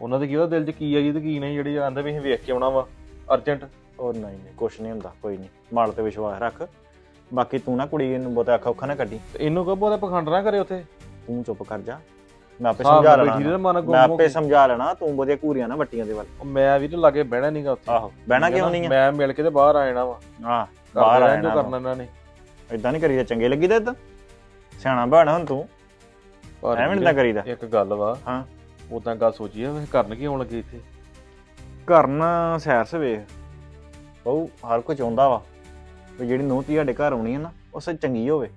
ਉਹਨਾਂ ਦੇ ਕੀ ਉਹਦਾ ਦਿਲ 'ਚ ਕੀ ਆ ਜੀ ਤੇ ਕੀ ਨਹੀਂ ਜਿਹੜੀ ਆਂਦੇ ਵੀ ਅਸੀਂ ਵੇਖ ਕੇ ਆਉਣਾ ਵਾ ਅਰਜੈਂਟ ਉਹ ਨਹੀਂ ਨਹੀਂ ਕੁਛ ਨਹੀਂ ਹੁੰਦਾ ਕੋਈ ਨਹੀਂ। ਮਾਲ ਤੇ ਵਿਸ਼ਵਾਸ ਰੱਖ। ਬਾਕੀ ਤੂੰ ਨਾ ਕੁੜੀ ਨੂੰ ਬਹੁਤਾ ਅੱਖਾਂ ਉੱਖਾਂ ਨਾ ਕੱਢੀ। ਇਹਨੂੰ ਕਹੋ ਬਹੁਤਾ ਪਖੰਡ ਨਾ ਕਰੇ ਉੱਥੇ। ਤੂੰ ਚੁੱਪ ਕਰ ਜਾ। ਮੈਂ ਆਪੇ ਸਮਝਾ ਲੈਣਾ ਬੈਠੀ ਰਹਿ, ਮਨ ਮੈਂ ਗੁੰਮ ਆਪੇ। ਸਮਝਾ ਲੈਣਾ ਤੂੰ ਬਹੁਤੀਆਂ ਘੂਰੀਆਂ ਨਾ ਵੱਟੀਆਂ ਦੇ ਵੱਲ। ਮੈਂ ਵੀਰ ਲਾਗੇ ਬਹਿਣਾ ਨਹੀਂਗਾ ਉੱਥੇ। ਆਹੋ ਬਹਿਣਾ ਕਿਉਂ? ਨਹੀਂ ਆ? ਮੈਂ ਮਿਲ ਕੇ ਤੇ ਬਾਹਰ ਆ ਜਾਣਾ ਵਾ। ਹਾਂ ਬਾਹਰ ਆ ਆ ਜੋ ਜਾਣਾ ਕਰਨਾ ਇਹਨਾਂ ਨੇ। ਇਦਾਂ ਨਹੀਂ ਕਰੀਦਾ ਚੰਗੇ ਲੱਗੀਦਾ ਇਦਾਂ ਸਿਆਣਾ ਬਣਾ ਹੁਣ ਤੂੰ। ਪਰ ਐਵੇਂ ਨਹੀਂ ਕਰੀਦਾ। ਇੱਕ ਗੱਲ ਵਾ ਹਾਂ। ਉਦਾਂ ਗੱਲ ਸੋਚੀਏ ਵੀ ਕਰਨ ਕੀ ਆਉਣ ਲੱਗੇ ਇੱਥੇ? ਕਰਨਾ ਸੈਰ ਸਵੇਖ ਬਹੁ ਹਰ ਕੋਈ ਚਾਹੁੰਦਾ ਵਾ ਵੀ ਜਿਹੜੀ ਨੂੰਹ ਧੀ ਸਾਡੇ ਘਰ ਆਉਣੀ ਹੈ ਨਾ ਉਹ ਸੱਚ ਚੰਗੀ ਹੋਵੇ।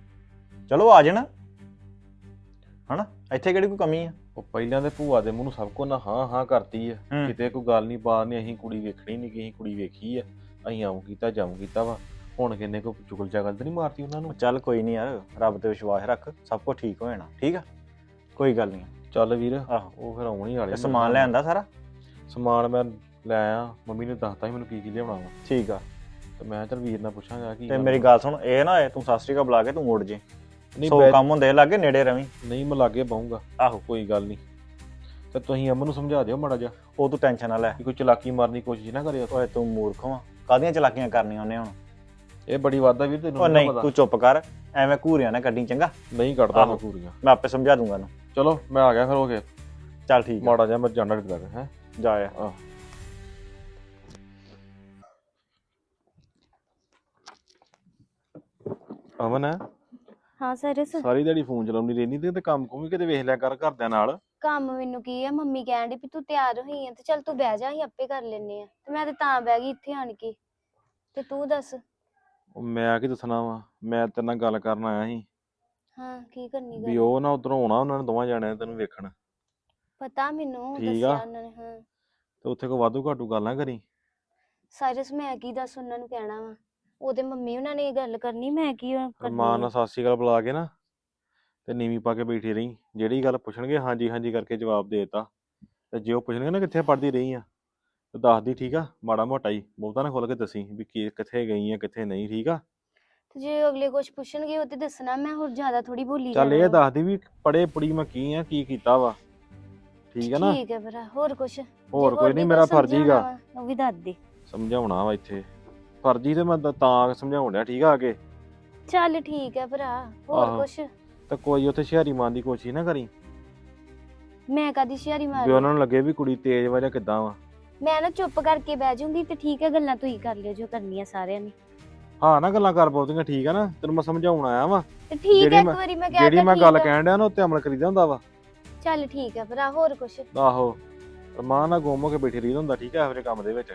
ਚਲੋ ਆ ਜਾਣਾ। ਹਨਾ? ਇੱਥੇ ਕਿਹੜੀ ਕੋਈ ਕਮੀ ਆ? ਉਹ ਪਹਿਲਾਂ ਤੇ ਭੂਆ ਦੇ ਮੂੰਹ ਨੂੰ ਸਭ ਕੋ ਨਾ ਹਾਂ ਹਾਂ ਕਰਤੀ ਆ। ਹੂੰ। ਕਿਤੇ ਕੋਈ ਗੱਲ ਨਹੀਂ ਬਾਤ ਨਹੀਂ ਅਸੀਂ ਕੁੜੀ ਵੇਖਣੀ ਨਹੀਂ ਕਿ ਅਸੀਂ ਕੁੜੀ ਵੇਖੀ ਆ। ਅਸੀਂ ਆਉਂ ਕੀਤਾ ਜਾਉਂ ਕੀਤਾ ਵਾ। ਹੁਣ ਕਿੰਨੇ ਕੋ ਚੁਗਲ ਚਾਗਲ ਤੇ ਨਹੀਂ ਮਾਰਤੀ ਉਹਨਾਂ ਨੂੰ? ਚੱਲ ਕੋਈ ਨਹੀਂ ਯਾਰ ਰੱਬ ਤੇ ਵਿਸ਼ਵਾਸ ਰੱਖ ਸਭ ਕੁਝ ਠੀਕ ਹੋ ਜਾਣਾ ਠੀਕ ਆ? ਕੋਈ ਗੱਲ ਨਹੀਂ ਚੱਲ ਵੀਰ ਆਹੋ। ਉਹ ਫਿਰ ਆਉਣ ਹੀ ਵਾਲੇ ਤੇ ਨੇ। ਸਮਾਨ ਲਿਆਂਦਾ ਸਾਰਾ? ਸਮਾਨ ਮੈਂ ਲੈ ਆਇਆ ਮੰਮੀ ਨੇ ਦੱਸਤਾ ਸੀ ਮੈਨੂੰ ਕੀ ਕੀ ਲਿਆਉਣਾ ਵਾ। ਠੀਕ ਆ। ਤੇ ਮੈਂ ਚੱਲ ਵੀਰ ਨਾਲ ਪੁੱਛਾਂਗਾ ਕੀ ਤੇ ਗੱਲ ਮੇਰੀ। ਗੱਲ ਸੁਣ ਇਹ ਨਾ ਹੋਏ ਤੂੰ ਸਤਿ ਸ਼੍ਰੀ ਅਕਾਲ ਬੁਲਾ ਕੇ ਤੂੰ ਮੁੜ ਜੇ। ਨਹੀਂ ਸੋ ਬੈ- ਕੰਮ ਹੁੰਦੇ ਲਾਗੇ ਨੇੜੇ ਰਵੀਂ। ਨਹੀਂ ਮੈਂ ਲਾਗੇ ਬਾਉਂਗਾ ਆਹੋ। ਕੋਈ ਗੱਲ ਨਹੀਂ। ਤੇ ਤੁਸੀਂ ਅਮਨ ਨੂੰ ਸਮਝਾ ਦਿਓ ਮਾੜਾ ਜਿਹਾ। ਉਹ ਤੂੰ ਟੈਨਸ਼ਨ ਨਾ ਲੈ। ਕਿ ਕੋਈ ਚਲਾਕੀ ਮਾਰਨ ਦੀ ਕੋਸ਼ਿਸ਼ ਨਾ ਕਰਿਓ। ਓਏ ਤੂੰ ਮੂਰਖ ਵਾਂ। ਕਾਦੀਆਂ ਚਲਾਕੀਆਂ ਕਰਨੀਆਂ ਉਹਨੇ ਹੁਣ? ਇਹ ਬੜੀ ਵਾਦਾ ਵੀਰ ਤੈਨੂੰ ਉਹ ਨਹੀਂ ਪਤਾ। ਤੂੰ ਚੁੱਪ ਕਰ। ਐਵੇਂ ਘੂਰਿਆ ਨਾ ਕੱਢੀ ਚੰਗਾ? ਨਹੀਂ ਕੱਢਦਾ ਮੈਂ। ਪੂਰੀਆਂ ਮੈਂ ਆਪੇ ਸਮਝਾ ਦੂੰਗਾ ਇਹਨੂੰ। ਚਲੋ ਮੈਂ ਆ ਗਿਆ ਫਿਰ ਹੋ ਗਿਆ ਚੱਲ ਠੀਕ ਆ। ਮਾੜਾ ਜਿਹਾ ਮੈਂ ਜਾਣਾ ਡਰ ਹੈ? ਜਾ ਆ। ਆਹ। ਅਮਨ ਹਾਂ ਸਰਸ ਸਾਰੀ ਦਿਹਾੜੀ ਫੋਨ ਚਲਾਉਣੀ ਰਹਿੰਦੀ ਤੇ ਤੇ ਕੰਮ ਵੀ ਕਿਤੇ ਵੇਖ ਲਿਆ ਕਰ ਘਰਦਿਆਂ ਨਾਲ। ਕੰਮ ਮੈਨੂੰ ਕੀ ਆ ਮੰਮੀ ਕਹਿਣ ਡਈ ਵੀ ਤੂੰ ਤਿਆਰ ਹੋਈ ਆ ਤੇ ਚੱਲ ਤੂੰ ਬਹਿ ਜਾ ਅਸੀਂ ਆਪੇ ਕਰ ਲੈਨੇ ਆ। ਤੇ ਮੈਂ ਤੇ ਤਾਂ ਬਹਿ ਗਈ ਇੱਥੇ ਆਣ ਕੇ। ਤੇ ਤੂੰ ਦੱਸ? ਉਹ ਮੈਂ ਕੀ ਦੱਸਣਾ ਵਾ ਮੈਂ ਤੇਰੇ ਨਾਲ ਗੱਲ ਕਰਨ ਆਇਆ ਸੀ। ਹਾਂ ਕੀ ਕਰਨੀ ਵੀ ਗੱਲ? ਉਹ ਨਾ ਉਧਰੋਂ ਆਉਣਾ ਉਹਨਾਂ ਨੇ ਦੋਵਾਂ ਜਾਣਿਆਂ ਨੇ ਤੈਨੂੰ ਵੇਖਣ। ਪਤਾ ਮੈਨੂੰ ਠੀਕ ਦੱਸਿਆ ਆ। ਉਹਨਾਂ ਨੇ ਹਾਂ। ਤੇ ਉੱਥੇ ਕੋ ਵਾਧੂ ਘਾਟੂ ਗੱਲ ਕਰੀ। ਸਾਇਰਸ ਮੈਂ ਕੀ ਦੱਸ ਉਹਨਾਂ ਨੂੰ ਕਹਿਣਾ ਵਾ? ਉਹਦੇ ਮੰਮੀ ਉਹਨਾਂ ਨੇ ਇਹ ਗੱਲ ਕਰਨੀ ਮੈਂ ਕੀ ਉਹ ਕਰਨੀ ਮਾਂ। ਨਾਲ ਸਤਿ ਸ਼੍ਰੀ ਅਕਾਲ ਬੁਲਾ ਕੇ ਨਾ ਤੇ ਨੀਵੀਂ ਪਾ ਕੇ ਬੈਠੀ ਰਹੀ। ਜਿਹੜੀ ਗੱਲ ਪੁੱਛਣਗੇ ਹਾਂਜੀ ਹਾਂਜੀ ਕਰਕੇ ਜਵਾਬ ਦੇ ਦਿੱਤਾ। ਤੇ ਜੇ ਉਹ ਪੁੱਛਣਗੇ ਨਾ ਕਿੱਥੇ ਪੜਦੀ ਰਹੀ ਆ ਤੇ ਦੱਸਦੀ ਠੀਕ ਆ ਮਾੜਾ ਮੋਟਾ ਹੀ ਬਹੁਤਾ ਨਾ ਖੁੱਲ ਕੇ ਦੱਸੀ ਵੀ ਕੀ ਕਿੱਥੇ ਗਈ ਆ ਕਿੱਥੇ ਨਹੀਂ ਠੀਕ ਆ? ਤੇ ਜੇ ਅਗਲੇ ਕੁਝ ਪੁੱਛਣਗੇ ਉਹ ਤੇ ਦੱਸਣਾ ਮੈਂ ਹੋਰ ਜ਼ਿਆਦਾ ਥੋੜੀ ਬੋਲੀ ਚੱਲ ਇਹ ਜਾਣਾ। ਦੱਸਦੀ ਵੀ ਪੜੇ ਪੁੜੀ ਮੈਂ ਕੀ ਆ ਕੀ ਕੀਤਾ ਵਾ ਠੀਕ ਆ ਨਾ? ਠੀਕ ਹੈ ਭਰਾ ਹੋਰ ਕੁਝ ਹੋਰ ਕੋਈ ਨਹੀਂ ਮੇਰਾ ਫਰਜ਼ ਹੀਗਾ। ਉਹ ਵੀ ਦੱਸ ਦੇ। ਸਮਝਾਉਣਾ ਵਾ ਇੱਥੇ। ਫਰਜ਼ੀ ਤੇ ਮੈਂ ਤਾਂ- ਤਾਂ ਸਮਝਾਉਣ ਡਿਆ ਠੀਕ ਆ ਅੱਗੇ ਚੱਲ ਠੀਕ ਹੈ ਭਰਾ ਹੋਰ ਆਹੋ। ਕੁਝ ਤੇ ਕੋਈ ਉੱਥੇ ਸ਼ਹਿਰੀ ਮਾਨ ਦੀ ਕੋਸ਼ਿਸ਼ ਨਾ ਕਰੀ। ਮੈਂ ਕਦੀ ਸ਼ਿਆਰੀ ਮਾਰ? ਵੀ ਉਹਨਾਂ ਨੂੰ ਲੱਗੇ ਵੀ ਕੁੜੀ ਤੇਜ਼ ਵਾ ਜਾਂ ਕਿੱਦਾਂ ਵਾ। ਮੈਂ ਨਾ ਚੁੱਪ ਕਰਕੇ ਬਹਿ ਜਾਊਂਗੀ ਤੇ ਠੀਕ ਹੈ ਗੱਲਾਂ ਤੁਸੀਂ ਕਰ ਲਿਓ ਜੋ ਕਰਨੀਆਂ ਸਾਰਿਆਂ ਨੇ। ਹਾਂ ਨਾ ਗੱਲਾਂ ਕਰ ਬਹੁਤੀਆਂ ਠੀਕ ਆ ਨਾ ਤੈਨੂੰ ਮੈਂ ਸਮਝਾਉਣ ਆਇਆ ਵਾ। ਤੇ ਠੀਕ ਜਿਹੜੀ ਹੈ ਇੱਕ ਮੈਂ- ਵਾਰੀ ਮੈਂ ਕਹਿ ਜਿਹੜੀ ਮੈਂ ਠੀਕ ਗੱਲ ਆ। ਕਹਿਣ ਡਿਆ ਨਾ ਉੱਤੇ ਅਮਲ ਕਰੀਦਾ ਹੁੰਦਾ ਵਾ। ਚੱਲ ਠੀਕ ਹੈ ਭਰਾ ਹੋਰ ਕੁਝ ਆਹੋ। ਮਾਂ ਨਾਲ ਗੁੰਮ ਹੋ ਕੇ ਬੈਠੀ ਰਹੀ ਹੁੰਦਾ ਠੀਕ ਹੈ ਇਹੋ ਜਿਹੇ ਕੰਮ ਦੇ ਵਿੱਚ।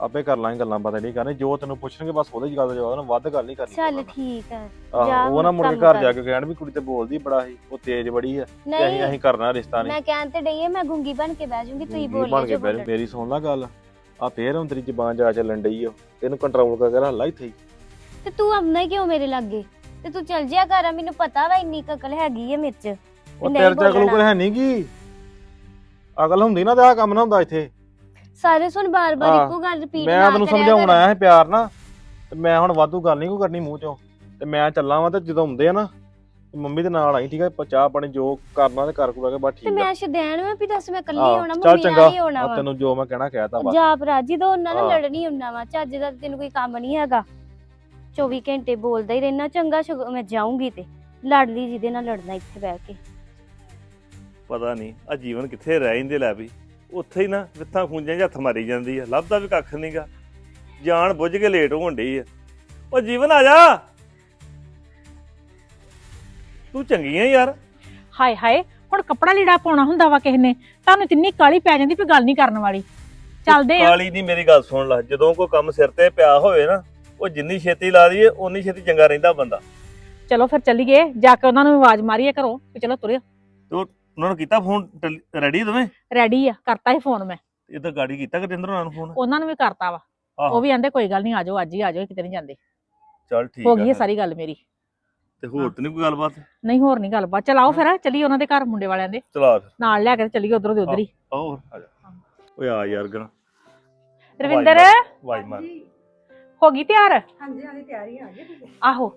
ਆਪੇ ਕਰ ਲਾਂਗੇ ਗੱਲਾਂ ਬਾਤਾਂ ਨਹੀਂ ਕਰਨੀ ਜੋ ਤੈਨੂੰ ਪੁੱਛਣਗੇ ਬਸ ਉਹਦੇ ਚ ਗੱਲ ਦਾ ਜਵਾਬ ਨਾ ਵੱਧ ਗੱਲ ਨਹੀਂ ਕਰਨੀ ਚੱਲ ਉਹਨਾਂ। ਠੀਕ ਹੈ ਜਾ ਉਹ ਨਾ ਮੁੜ ਕੇ ਕੰਮ ਘਰ ਕਰ। ਜਾ ਕੇ ਕਹਿਣ ਵੀ ਕੁੜੀ ਤੇ ਬੋਲਦੀ ਬੜਾ ਸੀ ਉਹ ਤੇਜ਼ ਬੜੀ ਆ ਤੇ ਅਸੀਂ ਨਹੀਂ ਅਸੀਂ ਕਰਨਾ ਰਿਸ਼ਤਾ ਨਹੀਂ। ਮੈਂ ਕਹਿਣ ਤੇ ਡਈ ਆ ਮੈਂ ਗੁੰਗੀ ਬਣ ਕੇ ਬਹਿ ਜਾਊਂਗੀ ਤੁਸੀਂ ਬਣ ਕੇ ਜੋ ਬੋਲਣਾ। ਮੇਰੀ ਸੁਣ ਲੈ ਗੱਲ ਆ ਫੇਰ ਹੁਣ ਤੇਰੀ ਜ਼ਬਾਨ ਜਾ ਚੱਲਣ ਡਈ ਓ ਤੈਨੂੰ ਕੰਟਰੋਲ ਕਰਕੇ ਰੱਖ ਲੈ ਇੱਥੇ ਹੀ। ਤੇ ਤੂੰ ਆਉਣਾ ਹੀ ਕਿਉਂ ਮੇਰੇ ਲਾਗੇ? ਤੇ ਤੂੰ ਚੱਲ ਜਿਆ ਕਰ ਮੈਨੂੰ ਪਤਾ ਵਾ ਇੰਨੀ ਕੁ ਅਕਲ ਹੈਗੀ ਹੈ ਮੇਰੇ ਚ ਉਹ ਨਹੀਂ ਤੇਰੇ ਚ ਅਕਲ ਬੋਲਣਾ। ਉਕਲ ਹੈ ਨਹੀਂ ਗੀ? ਅਕਲ ਹੁੰਦੀ ਨਾ ਤੇ ਆਹ ਕੰਮ ਨਾ ਹੁੰਦਾ ਇੱਥੇ। ਸਾਰੇ ਸੁਣ ਬਾਰ-ਬਾਰ ਹਾਂ, ਇੱਕੋ ਗੱਲ ਰਿਪੀਟ ਮੈਂ ਤੈਨੂੰ ਸਮਝਾਉਣ ਆਇਆ ਸੀ ਪਿਆਰ ਨਾਲ ਤੇ ਮੈਂ ਹੁਣ ਵਾਧੂ ਗੱਲ ਨਹੀਂ ਕੋ ਕਰਨੀ ਮੂੰਹ ਚੋਂ। ਤੇ ਮੈਂ ਚੱਲਾਂ ਵਾਂ ਤੇ ਜਦੋਂ ਆਉਂਦੇ ਆ ਨਾ ਤੇ ਮੰਮੀ ਦੇ ਨਾਲ ਆਈ ਠੀਕ ਹੈ ਚਾਹ ਪਾਣੀ ਜੋ ਕਰਨਾ ਤੇ ਕਰ ਕੁਰਾ ਕੇ ਬਸ ਤੇ ਠੀਕ ਆ। ਮੈਂ ਸ਼ਦੈਣ ਮੈਂ ਵੀ ਦੱਸ ਮੈਂ ਕੱਲੀ ਆਹੋ, ਹੋਣਾ ਚੱਲ ਮੰਮੀ ਚੰਗਾ ਨਾਲ ਹੀ ਹੋਣਾ ਆ ਵਾ। ਤੈਨੂੰ ਜੋ ਮੈਂ ਕਹਿਣਾ ਕਹਿਤਾ ਬਸ। ਜਾ ਭਰਾ ਜਦੋਂ ਉਹਨਾਂ ਨਾਲ ਹਾਂ। ਲੜਨੀ ਹੁੰਨਾ ਵਾ ਚੱਜ ਦਾ ਤੇ ਤੈਨੂੰ ਕੋਈ ਕੰਮ ਨਹੀਂ ਹੈਗਾ। 24 ਘੰਟੇ ਬੋਲਦਾ ਹੀ ਰਹਿਣਾ ਚੰਗਾ ਸਗੋਂ ਮੈਂ ਜਾਊਂਗੀ ਤੇ ਲੜ ਲਈ ਜਿਹਦੇ ਨਾਲ ਲੜਨਾ ਇੱਥੇ ਬਹਿ ਕੇ। ਪਤਾ ਨਹੀਂ ਆ ਜੀਵਨ ਕਿੱਥੇ ਰਹਿ ਜਾਂਦੇ ਲੈ ਵੀ। ਉੱਥੇ ਹੀ ਨਾ ਵਿਥਾਂ ਖੁੰਝਾਂ 'ਚ ਹੱਥ ਮਾਰੀ ਜਾਂਦੀ ਆ ਲੱਭਦਾ ਵੀ ਕੱਖ ਨਹੀਂਗਾ ਜਾਣ ਬੁੱਝ ਕੇ ਲੇਟ ਹੋਣ ਡਈ ਆ। ਉਹ ਜੀਵਨ ਆ ਜਾ। ਤੂੰ ਚੰਗੀ ਆ ਯਾਰ। ਹਾਏ ਹਾਏ ਹੁਣ ਕੱਪੜਾ ਲੀੜਾ ਪਾਉਣਾ ਹੁੰਦਾ ਵਾ ਕਿਸੇ ਨੇ ਤੁਹਾਨੂੰ ਤਿੰਨੀ ਕਾਲੀ ਪੈ ਜਾਂਦੀ ਵੀ ਗੱਲ ਨਹੀਂ ਕਰਨ ਵਾਲੀ। ਚੱਲਦੇ ਆ। ਕਾਲੀ ਦੀ ਮੇਰੀ ਗੱਲ ਸੁਣ ਲੈ ਜਦੋਂ ਕੋਈ ਕੰਮ ਸਿਰ ਤੇ ਪਿਆ ਹੋਵੇ ਨਾ ਉਹ ਜਿੰਨੀ ਛੇਤੀ ਲਾ ਦਈਏ ਓਨੀ ਛੇਤੀ ਚੰਗਾ ਰਹਿੰਦਾ ਬੰਦਾ। ਚਲੋ ਫਿਰ ਚੱਲੀਏ ਜਾ ਕੇ ਉਹਨਾਂ ਨੂੰ ਆਵਾਜ਼ ਮਾਰੀਏ ਘਰੋਂ ਵੀ ਚਲੋ ਤੁਰਿਓ। ਉਹਨਾਂ ਨੂੰ ਕੀਤਾ ਫੋਨ ਰੈਡੀ ਦੋਵੇਂ? ਰੈਡੀ ਆ ਕਰਤਾ ਸੀ ਫੋਨ ਮੈਂ। ਇਹ ਤਾਂ ਗਾੜੀ ਕੀਤਾ ਗਜਿੰਦਰ ਉਹਨਾਂ ਨੂੰ ਫੋਨ? ਉਹਨਾਂ ਨੂੰ ਵੀ ਕਰਤਾ ਵਾ। ਉਹ ਵੀ ਆਂਦੇ ਕੋਈ ਗੱਲ ਨਹੀਂ ਆਜੋ ਅੱਜ ਹੀ ਆਜੋ ਕਿਤੇ ਨਹੀਂ ਜਾਂਦੇ। ਚੱਲ ਠੀਕ ਹੋ ਗਈ ਹੈ। ਸਾਰੀ ਗੱਲ ਮੇਰੀ। ਤੇ ਹੋਰ ਤੇ ਨਹੀਂ ਕੋਈ ਗੱਲਬਾਤ? ਨਹੀਂ ਹੋਰ ਨਹੀਂ ਗੱਲਬਾਤ। ਚਲਾਓ ਫਿਰ ਚੱਲੀਏ ਉਹਨਾਂ ਦੇ ਘਰ ਮੁੰਡੇ ਵਾਲਿਆਂ ਦੇ। ਚਲਾ ਫਿਰ। ਨਾਲ ਲੈ ਕੇ ਚੱਲੀਏ ਉਧਰੋਂ ਦੇ ਉਧਰ ਹੀ। ਹੋਰ ਆ ਜਾ। ਓਏ ਆ ਯਾਰ ਗਣਾ ਰਵਿੰਦਰ? ਵਾਜ ਮਾਰ ਹੋ ਗਈ ਤਿਆਰ? ਹਾਂਜੀ ਹਾਂਜੀ ਤਿਆਰੀ ਆ ਗਈ ਆਹੋ।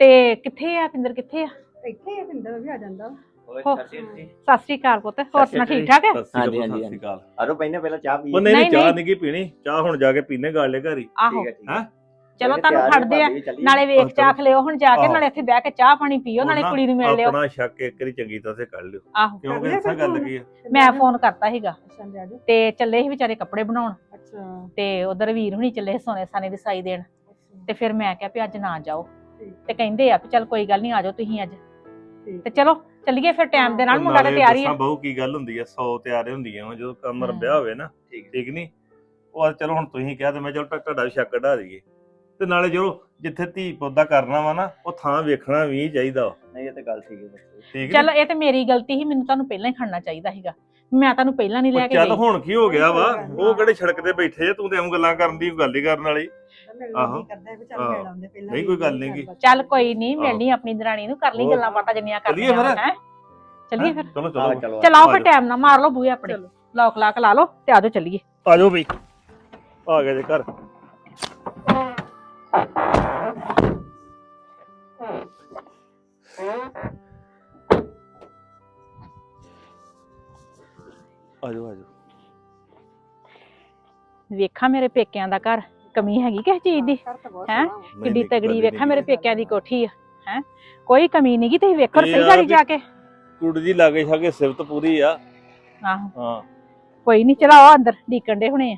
ਤੇ ਕਿੱਥੇ ਆ ਪਿੰਦਰ ਕਿੱਥੇ ਆ? ਇੱਥੇ ਆ ਪਿੰਦਰ ਵੀ ਆ ਜਾਂਦਾ। ਹੋ। ਸਤਿ ਸ੍ਰੀ ਅਕਾਲ ਪੁੱਤ ਹੋਰ ਸੁਣਾ ਠੀਕ ਠਾਕ ਹੈ? ਹਾਂਜੀ ਹਾਂਜੀ ਸਤਿ ਸ਼੍ਰੀ ਅਕਾਲ। ਆਰੋ ਪਹਿਲਾਂ ਪਹਿਲਾਂ ਚਾਹ ਪੀ ਉਹ ਨਹੀਂ ਨਹੀਂ, ਨਹੀਂ ਚਾਹ ਨਹੀਂ। ਕੀ ਪੀਣੀ? ਚਾਹ ਹੁਣ ਜਾ ਕੇ ਪੀਨੇ ਗਾਲੇ ਘਰ। ਹੀ ਆਹੋ ਹੈਂ? ਚਲੋ ਤੁਹਾਨੂੰ ਖੜਦੇ ਆ ਨਾਲੇ ਵੇਖ ਚਾਖ ਲਿਓ ਹੁਣ ਜਾ ਕੇ ਆਹੋ। ਨਾਲੇ ਇੱਥੇ ਬਹਿ ਕੇ ਚਾਹ ਪਾਣੀ ਪੀਓ ਨਾਲੇ ਕੁੜੀ ਨੂੰ ਮਿਲ ਲਿਓ। ਆਪਣਾ ਸ਼ੱਕ ਇੱਕ ਵਾਰੀ ਚੰਗੀ ਤਰ੍ਹਾਂ ਸੇ ਕੱਢ ਲਿਓ। ਆਹੋ। ਕਿਉਂਕਿ ਐਸਾ ਗੱਲ ਕੀ ਆ? ਮੈਂ ਫੋਨ ਕਰਤਾ ਸੀਗਾ ਅੱਛਾ ਲੈ ਆਜੋ ਤੇ ਚੱਲੇ ਸੀ ਵਿਚਾਰੇ ਕੱਪੜੇ ਬਣਾਉਣ। ਅੱਛਾ। ਤੇ ਉਧਰ ਵੀਰ ਹੁਣੀ ਚੱਲੇ ਸੀ ਸੋਨੇ ਸਾਨੇ ਦੀ ਸਾਈ ਦੇਣ। ਤੇ ਫਿਰ ਮੈਂ ਕਿਹਾ ਵੀ ਅੱਜ ਨਾ ਜਾਓ। ਤੇ ਕਹਿੰਦੇ ਆ ਵੀ ਚੱਲ ਕੋਈ ਗੱਲ ਨਹੀਂ ਆਜੋ ਤੁਸੀਂ ਅੱਜ। ਤੇ ਚਲੋ ਚੱਲੀਏ ਫਿਰ ਟਾਈਮ ਦੇ ਨਾਲ ਮੁੰਡਾ ਤੇ ਨਾਲੇ ਤਿਆਰੀ ਦੱਸਾਂ ਹੈ ਬਹੁ ਕੀ ਗੱਲ ਹੁੰਦੀ ਆ 100 ਤਿਆਰੇ ਹੁੰਦੀਆਂ ਵਾਂ, ਜਦੋਂ ਕੰਮ ਹਮ। ਰੰਭਿਆ ਹੋਵੇ ਨਾ ਠੀਕ। ਠੀਕ ਨਹੀਂ ਉਹ ਆ ਚਲੋ ਹੁਣ ਤੁਸੀਂ ਕਿਹਾ ਤੇ ਮੈਂ ਚਲੋ ਤੁਹਾਡਾ ਵੀ ਸ਼ੱਕ ਕਢਾ ਦਈਏ। ਤੇ ਨਾਲੇ ਚਲੋ ਜਿੱਥੇ ਧੀ ਪੁੱਤ ਦਾ ਕਰਨਾ ਵਾ ਨਾ ਉਹ ਥਾਂ ਵੇਖਣਾ ਵੀ ਚਾਹੀਦਾ। ਵਾ। ਨਹੀਂ ਇਹ ਤੇ ਗੱਲ ਠੀਕ ਹੈ ਠੀਕ ਚਲੋ ਇਹ ਤੇ ਮੇਰੀ ਗਲਤੀ ਸੀ ਮੈਨੂੰ ਤੁਹਾਨੂੰ ਪਹਿਲਾਂ ਹੀ ਖੜਨਾ ਚਾਹੀਦਾ ਸੀਗਾ। ਮੈਂ ਤੁਹਾਨੂੰ ਪਹਿਲਾਂ ਨਹੀਂ ਲੈ ਕੇ ਚੱਲ ਗਈ। ਹੁਣ ਕੀ ਹੋ ਗਿਆ ਵਾ? ਉਹ ਕਿਹੜੇ ਸੜਕ ਤੇ ਬੈਠੇ ਆ? ਤੂੰ ਤੇ ਐਵੇਂ ਗੱਲਾਂ ਕਰਨ ਦੀ ਗੱਲ ਹੀ ਕਰਨ ਵਾਲੀ। ਆਹੋ। ਆਹੋ ਕਰਦਾ ਵੀ ਚੱਲ ਆਹੋ। ਮਿਲ ਆਉਂਦੇ ਪਹਿਲਾਂ ਨਹੀਂ ਕੋਈ ਗੱਲ ਨੀ ਗੀ। ਚੱਲ ਕੋਈ ਨਹੀਂ। ਮਿਲਣੀ ਆਪਣੀ ਦਰਾਣੀ ਨੂੰ ਕਰ ਲਈ ਹੋਰ। ਗੱਲਾਂ ਬਾਤਾਂ ਜਿੰਨੀਆਂ ਚੱਲੀਏ ਕਰਨੀਆਂ ਫਿਰ। ਹੈ ਚੱਲੀਏ ਫਿਰ ਚਲੋ ਆਹ ਚਲੋ ਚਲੋ ਚਲਾਓ ਫਿਰ। ਟਾਈਮ ਨਾਲ ਮਾਰ ਲਓ ਬੂਹੇ ਆਪਣੇ ਲੋਕ ਲਾਕ ਲਾ ਲਓ ਤੇ ਆਜੋ ਚੱਲੀਏ ਆ ਜਾਓ ਬਈ ਆ ਗਏ ਜੇ ਘਰ ਆ ਜਾਓ ਆ ਜਾਓ ਵੇਖਾਂ ਮੇਰੇ ਪੇਕਿਆਂ ਦਾ ਘਰ ਕਮੀ ਹੈਗੀ ਕਿਸ ਚੀਜ਼ ਦੀ? ਹੈਂ? ਕਿੱਡੀ ਤਗੜੀ ਵੇਖਾਂ ਮੇਰੇ। ਪੇਕਿਆਂ ਦੀ ਕੋਠੀ ਆ ਹੈ? ਕੋਈ ਕਮੀ ਨਹੀਂ ਗੀ ਤੁਸੀਂ ਵੇਖੋ ਸਹੀ ਗਾੜੀ ਜਾ ਕੇ। ਕੁੜੀ ਦੀ ਲਾਗੇ ਛਾਗੇ ਸਿਫਤ ਪੂਰੀ ਆ। ਆਹੋ। ਹਾਂ। ਕੋਈ ਨਹੀਂ ਚਲਾਓ ਅੰਦਰ ਡੀਕਣ ਦੇ ਹੁਣੇ ਆ।